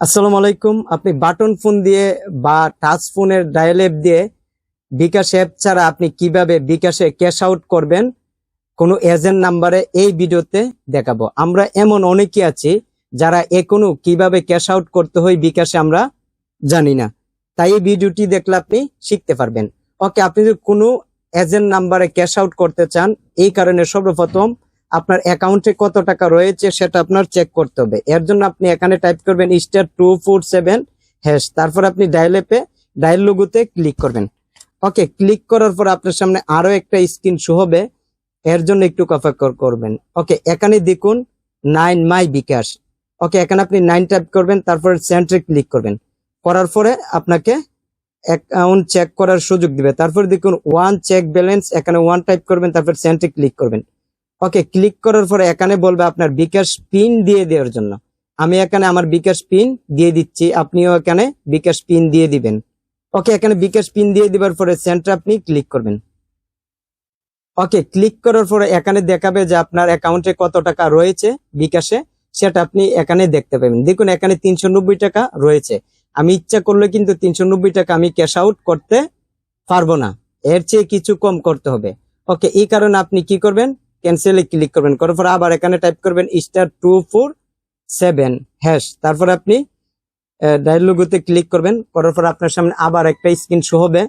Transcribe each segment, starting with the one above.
আসসালামু আলাইকুম। আপনি বাটন ফোন দিয়ে বা টাচ ফোনের ডায়াল অ্যাপ দিয়ে বিকাশ অ্যাপ ছাড়া আপনি কীভাবে বিকাশে ক্যাশ আউট করবেন, কোনো এজেন্ট নাম্বারে এই ভিডিওতে দেখাবো। আমরা এমন অনেকে আছি যারা এ কোনো কীভাবে ক্যাশ আউট করতে হয় বিকাশে আমরা জানি না। তাই এই ভিডিওটি দেখলে আপনি শিখতে পারবেন। ওকে, আপনি যদি কোনো এজেন্ট নাম্বারে ক্যাশ আউট করতে চান, এই কারণে সর্বপ্রথম আপনার অ্যাকাউন্টে কত টাকা রয়েছে সেটা আপনার চেক করতে হবে। এর জন্য আপনি এখানে টাইপ করবেন star two four seven hash তারপর আপনি ডায়াল অ্যাপে ডায়াল লোগোতে ক্লিক করবেন। ওকে ক্লিক করার পর আপনার সামনে আরও একটা স্ক্রিন শো হবে। এর জন্য একটু অপেক্ষা করবেন। ওকে এখানে দেখুন নাইন মাই বিকাশ ওকে এখানে আপনি নাইন টাইপ করবেন, তারপর সেন্টারে ক্লিক করবেন। করার পরে আপনাকে অ্যাকাউন্ট চেক করার সুযোগ দিবে। তারপর দেখুন ওয়ান চেক ব্যালেন্স এখানে ওয়ান টাইপ করবেন, তারপর সেন্টারে ক্লিক করবেন। ওকে ক্লিক করার পরে এখানে বলবে আপনার বিকাশ পিন দিয়ে দেওয়ার জন্য। আমি এখানে আমার বিকাশ পিন দিয়ে দিচ্ছি, আপনিও এখানে বিকাশ পিন দিয়ে দিবেন। ওকে এখানে বিকাশ পিন দিয়ে দিবার পরে সেন্টার আপনি ক্লিক করবেন। ওকে ক্লিক করার পরে এখানে দেখাবে যে আপনার অ্যাকাউন্টে কত টাকা রয়েছে বিকাশে, সেটা আপনি এখানে দেখতে পাবেন। দেখুন, এখানে তিনশো নব্বই টাকা রয়েছে। আমি ইচ্ছা করলে কিন্তু তিনশো নব্বই টাকা আমি ক্যাশ আউট করতে পারব না। এর চেয়ে কিছু কম করতে হবে। ওকে এই কারণে আপনি কি করবেন? ক্যান্সেলে ক্লিক করবেন। করার পর আবার এখানে টাইপ করবেন star two four seven hash তারপর আপনি ডায়লগুতে ক্লিক করবেন। করার পর আপনার সামনে আবার একটা স্ক্রিন শো হবে।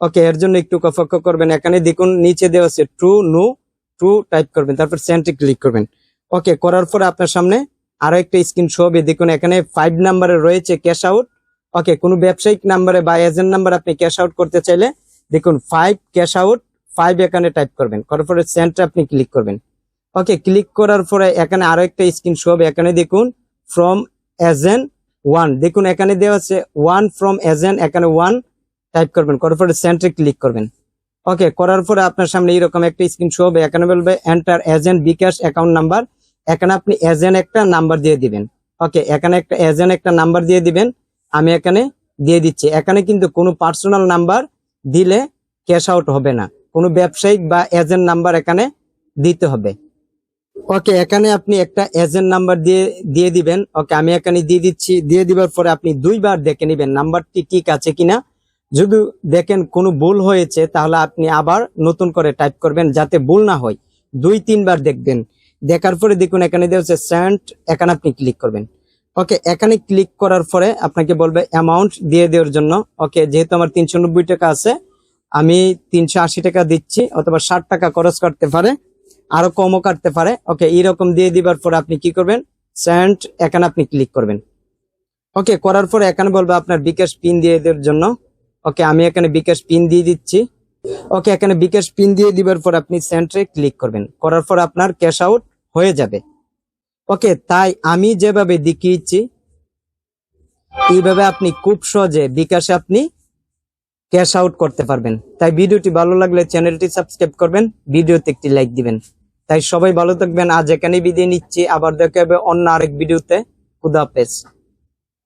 ওকে এর জন্য একটু অপেক্ষা করবেন। এখানে দেখুন, নিচে দেওয়া আছে ট্রু নো ট্রু টাইপ করবেন। তারপর সেন্টে ক্লিক করবেন। ওকে করার পর আপনার সামনে আরও একটা স্ক্রিন শো হবে। দেখুন, এখানে ফাইভ নাম্বারে রয়েছে ক্যাশ আউট ওকে কোনো ব্যবসায়িক নাম্বারে বা এজেন্ট নাম্বার আপনি ক্যাশ আউট করতে চাইলে দেখুন ফাইভ ক্যাশ আউট ফাইভ এখানে টাইপ করবেন। করার পরে সেন্টার আপনি ক্লিক করবেন। ওকে ক্লিক করার পরে এখানে আরও একটা স্ক্রিন হবে। এখানে দেখুন ফ্রম এজেন্ট ওয়ান দেখুন, এখানে দেওয়া আছে ওয়ান ফ্রম এজেন্ট এখানে ওয়ান টাইপ করবেন। করার পরে সেন্টারে ক্লিক করবেন। ওকে করার পরে আপনার সামনে এরকম একটা স্ক্রিন শো হবে। এখানে বলবে enter agent bKash account number এখানে আপনি এজেন্ট একটা নাম্বার দিয়ে দিবেন। ওকে এখানে একটা এজেন্ট একটা নাম্বার দিয়ে দিবেন। আমি এখানে দিয়ে দিচ্ছি। এখানে কিন্তু কোনো পার্সোনাল নাম্বার দিলে ক্যাশ আউট হবে না। কোনো ব্যবসায়িক বা এজেন্ট নাম্বার এখানে দিতে হবে। ওকে এখানে আপনি একটা এজেন্ট নাম্বার দিয়ে দিয়ে দিবেন। ওকে আমি এখানে দিয়ে দিচ্ছি। দিয়ে দিবার পরে আপনি দুইবার দেখে নেবেন নাম্বারটি ঠিক আছে কিনা। যদি দেখেন কোনো ভুল হয়েছে, তাহলে আপনি আবার নতুন করে টাইপ করবেন যাতে ভুল না হয়। দুই, তিনবার দেখবেন। দেখার পরে দেখুন এখানে দেওয়া হচ্ছে সেন্ট এখানে আপনি ক্লিক করবেন। ওকে এখানে ক্লিক করার পরে আপনাকে বলবে অ্যামাউন্ট দিয়ে দেওয়ার জন্য। ওকে যেহেতু আমার তিনশো নব্বই টাকা আছে আমি তিনশো আশি টাকা দিচ্ছি, অথবা ষাট টাকা খরচ করতে পারে, আরও কমও কাটতে পারে। ওকে, এইরকম দিয়ে দিবার পরে আপনি কি করবেন? সেন্ট এখানে আপনি ক্লিক করবেন। ওকে, করার পরে এখানে বলবে আপনার বিকাশ পিন দিয়ে দেওয়ার জন্য। ওকে, আমি এখানে বিকাশ পিন দিয়ে দিচ্ছি। ওকে, এখানে বিকাশ পিন দিয়ে দিবার পর আপনি সেন্টারে ক্লিক করবেন। করার পর আপনার ক্যাশ আউট হয়ে যাবে। ওকে, তাই আমি যেভাবে দেখিয়েছি, এইভাবে আপনি খুব সহজে বিকাশে আপনি ক্যাশ আউট করতে পারবেন। তাই ভিডিওটি ভালো লাগলে চ্যানেলটি সাবস্ক্রাইব করবেন, ভিডিওতে একটি লাইক দিবেন। তাই সবাই ভালো থাকবেন। আজ এখানে বিদায় নিচ্ছি। আবার দেখা হবে অন্য আরেক ভিডিওতে। খুদাফেজ